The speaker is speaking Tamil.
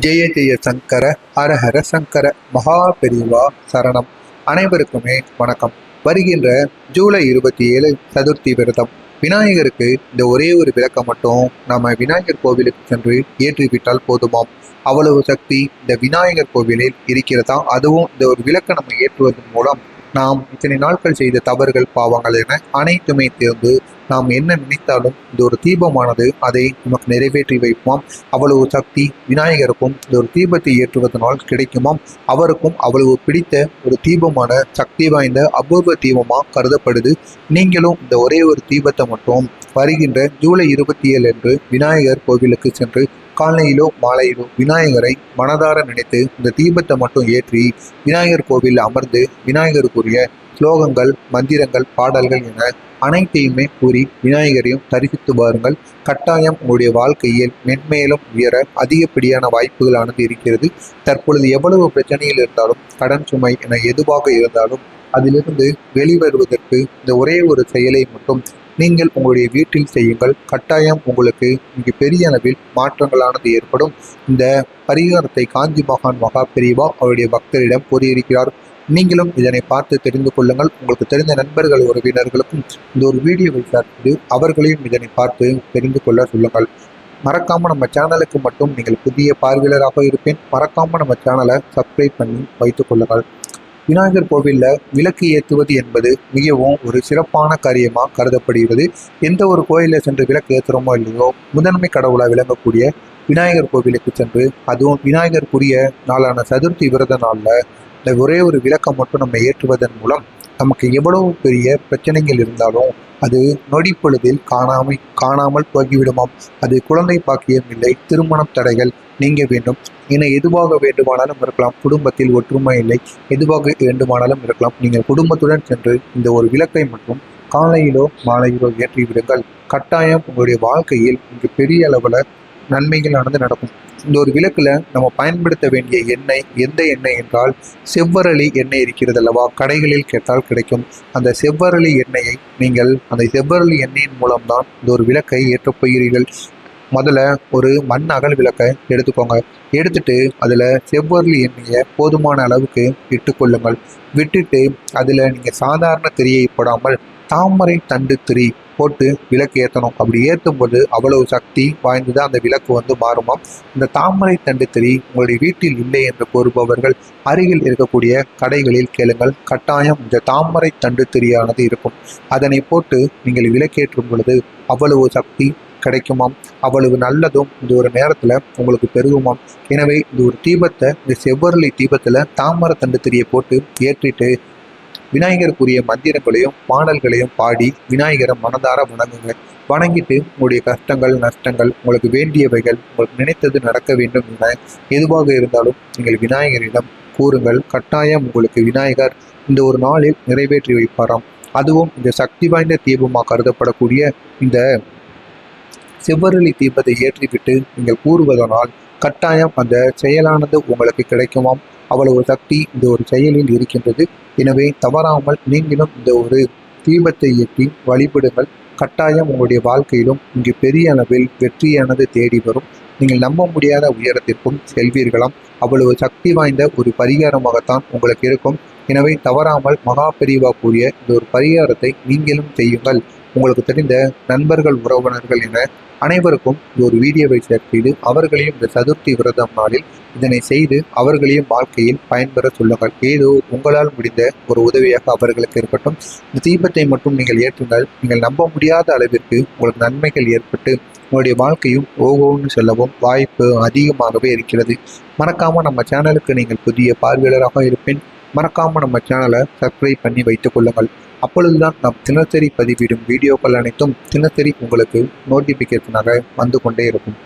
ஜெய ஜெய சங்கர ஹரஹர சங்கர மகா பெரிவா சரணம். அனைவருக்குமே வணக்கம். வருகின்ற ஜூலை இருபத்தி ஏழு சதுர்த்தி விரதம். விநாயகருக்கு இந்த ஒரே ஒரு விளக்கம் மட்டும் நம்ம விநாயகர் கோவிலுக்கு சென்று ஏற்றிவிட்டால் போதுமாம். அவ்வளவு சக்தி இந்த விநாயகர் கோவிலில் இருக்கிறதா? அதுவும் இந்த ஒரு விளக்கை நம்ம ஏற்றுவதன் மூலம். நாம் இத்தனை நாட்கள் செய்த தவறுகள் பாவங்கள் என அனைத்துமே தேர்ந்து நாம் என்ன நினைத்தாலும் இந்த ஒரு தீபமானது அதை நமக்கு நிறைவேற்றி வைப்போம். அவ்வளவு சக்தி விநாயகருக்கும் இந்த ஒரு தீபத்தை ஏற்றுவதனால் கிடைக்குமாம். அவருக்கும் அவ்வளவு பிடித்த ஒரு தீபமான சக்தி வாய்ந்த அபூர்வ தீபமாக கருதப்படுது. நீங்களும் இந்த ஒரே ஒரு தீபத்தை மட்டும் வருகின்ற ஜூலை இருபத்தி ஏழு அன்று விநாயகர் கோவிலுக்கு சென்று காலையிலோ மாலையிலோ விநாயகரை மனதார நினைத்து இந்த தீபத்தை மட்டும் ஏற்றி விநாயகர் கோவிலில் அமர்ந்து விநாயகருக்குரிய ஸ்லோகங்கள் மந்திரங்கள் பாடல்கள் என அனைத்தையுமே கூறி விநாயகரையும் தரிசித்து பாருங்கள் கட்டாயம் உங்களுடைய வாழ்க்கையில் மென்மேலும் உயர அதிகப்படியான வாய்ப்புகளானது இருக்கிறது. தற்பொழுது எவ்வளவு பிரச்சனையில் இருந்தாலும் கடன் சுமை என எதுவாக இருந்தாலும் அதிலிருந்து வெளிவருவதற்கு இந்த ஒரே ஒரு செயலை மட்டும் நீங்கள் உங்களுடைய வீட்டில் செய்யுங்கள். கட்டாயம் உங்களுக்கு மிக பெரிய அளவில் மாற்றங்களானது ஏற்படும். இந்த பரிகாரத்தை காஞ்சி மகான் மகா பெரியவா அவருடைய பக்தரிடம் கூறியிருக்கிறார். நீங்களும் இதனை பார்த்து தெரிந்து கொள்ளுங்கள். உங்களுக்கு தெரிந்த நண்பர்கள் உறவினர்களுக்கும் இந்த ஒரு வீடியோவை பார்த்து அவர்களையும் இதனை பார்த்து தெரிந்து கொள்ள சொல்லுங்கள். மறக்காமல் நம்ம சேனலுக்கு மட்டும் நீங்கள் புதிய பார்வையாளராக இருப்பேன். மறக்காமல் நம்ம சேனலை சப்ஸ்கிரைப் பண்ணி வைத்துக் கொள்ளுங்கள். விநாயகர் கோவிலில் விளக்கு ஏற்றுவது என்பது மிகவும் ஒரு சிறப்பான காரியமாக கருதப்படுகிறது. எந்த ஒரு கோயிலில் சென்று விளக்கு ஏற்றுறோமோ இல்லையோ முதன்மை கடவுளாக விளங்கக்கூடிய விநாயகர் கோவிலுக்கு சென்று அதுவும் விநாயகருக்குரிய நாளான சதுர்த்தி விரத நாளில் இந்த ஒரே ஒரு விளக்கம் மட்டும் நம்ம ஏற்றுவதன் மூலம் நமக்கு எவ்வளவு பெரிய பிரச்சனைகள் இருந்தாலும் அது நொடி பொழுதில் காணாமை காணாமல் போகிவிடுமாம் அது குழந்தை பாக்கியம் இல்லை திருமணம் தடைகள் நீங்க வேண்டும். என எதுவாக வேண்டுமானாலும் இருக்கலாம் குடும்பத்தில் ஒற்றுமை இல்லை எதுவாக வேண்டுமானாலும் இருக்கலாம். நீங்கள் குடும்பத்துடன் சென்று இந்த ஒரு விளக்கை மட்டும் காலையிலோ மாலையிலோ ஏற்றி விடுங்கள் கட்டாயம் உங்களுடைய வாழ்க்கையில் இங்கு பெரிய அளவில் நன்மைகளானது நடக்கும். இந்த ஒரு விளக்கில் நம்ம பயன்படுத்த வேண்டிய எண்ணெய் எந்த எண்ணெய் என்றால் செவ்வரளி எண்ணெய் இருக்கிறது அல்லவா? கடைகளில் கேட்டால் கிடைக்கும். அந்த செவ்வரளி எண்ணெயை நீங்கள் அந்த செவ்வரளி எண்ணெயின் மூலம்தான் இந்த ஒரு விளக்கை ஏற்றப் போகிறீர்கள். முதல்ல ஒரு மண் அகல் விளக்கை எடுத்துக்கோங்க. எடுத்துட்டு அதில் செவ்வரளி எண்ணெயை போதுமான அளவுக்கு இட்டுக்கொள்ளுங்கள் விட்டுட்டு அதில் நீங்கள் சாதாரண திரியை போடாமல் தாமரை தண்டு திரி போட்டு விளக்கு ஏற்றணும் அப்படி ஏற்றும் போது அவ்வளவு சக்தி வாய்ந்தது அந்த விளக்கு வந்து மாறுமாம். இந்த தாமரை தண்டு திரி உங்களுடைய வீட்டில் இல்லை என்று கூறுபவர்கள் அருகில் இருக்கக்கூடிய கடைகளில் கேளுங்கள். கட்டாயம் இந்த தாமரை தண்டு திரியானது இருக்கும். அதனை போட்டு நீங்கள் விளக்கேற்றும் பொழுது அவ்வளவு சக்தி கிடைக்குமாம். அவ்வளவு நல்லதும் இந்த ஒரு நேரத்தில் உங்களுக்கு பெருகுமாம். எனவே இந்த ஒரு தீபத்தை இந்த செவ்வரளி தீபத்தில் தாமரை தண்டு திரியை போட்டு ஏற்றிட்டு விநாயகருக்குரிய மந்திரங்களையும் பாடல்களையும் பாடி விநாயகரை மனதார வணங்குங்க வணங்கிட்டு உங்களுடைய கஷ்டங்கள் நஷ்டங்கள் உங்களுக்கு வேண்டியவைகள் உங்களுக்கு நினைத்தது நடக்க வேண்டும் என எதுவாக இருந்தாலும் நீங்கள் விநாயகரிடம் கூறுங்கள். கட்டாயம் உங்களுக்கு விநாயகர் இந்த ஒரு நாளில் நிறைவேற்றி வைப்பாராம். அதுவும் இந்த சக்தி வாய்ந்த தீபமாக கருதப்படக்கூடிய இந்த செவ்வரளி தீபத்தை ஏற்றிவிட்டு நீங்கள் கூறுவதனால் கட்டாயம் அந்த செயலானது உங்களுக்கு கிடைக்குமாம். அவ்வளவு சக்தி இந்த ஒரு செயலில் இருக்கின்றது. எனவே தவறாமல் நீங்களும் இந்த ஒரு தீபத்தை எட்டி வழிபடுங்கள். கட்டாயம் உங்களுடைய வாழ்க்கையிலும் இங்கு பெரிய அளவில் வெற்றியானது தேடி வரும். நீங்கள் நம்ப முடியாத உயரத்திற்கும் செல்வீர்களாம். அவ்வளவு சக்தி வாய்ந்த ஒரு பரிகாரமாகத்தான் உங்களுக்கு இருக்கும். எனவே தவறாமல் மகா பெரிவா கூறிய இந்த ஒரு பரிகாரத்தை நீங்களும் செய்யுங்கள். உங்களுக்கு தெரிந்த நண்பர்கள் உறவினர்கள் என அனைவருக்கும் ஒரு வீடியோவை ஷேர் செய்து அவர்களையும் இந்த சதுர்த்தி விரதம் நாளில் இதனை செய்து அவர்களையும் வாழ்க்கையில் பயன்பெற சொல்லுங்கள். ஏதோ உங்களால் முடிந்த ஒரு உதவியாக அவர்களுக்கு இருக்கட்டும். இந்த தீபத்தை மட்டும் நீங்கள் ஏற்றுங்கள். நீங்கள் நம்ப முடியாத அளவிற்கு உங்களுக்கு நன்மைகள் ஏற்பட்டு உங்களுடைய வாழ்க்கையும் ஓகோன்னு செல்லவும் வாய்ப்பு அதிகமாகவே இருக்கிறது. மறக்காமல் நம்ம சேனலுக்கு நீங்கள் புதிய பார்வையாளராக இருப்பேன் மறக்காமல் நம்ம சேனலை சப்ஸ்கிரைப் பண்ணி வைத்துக் கொள்ளுங்கள். அப்பொழுதுதான் நாம் தினசரி பதிவிடும் வீடியோக்கள் அனைத்தும் தினசரி உங்களுக்கு நோட்டிஃபிகேஷனாக வந்து கொண்டே இருக்கும்.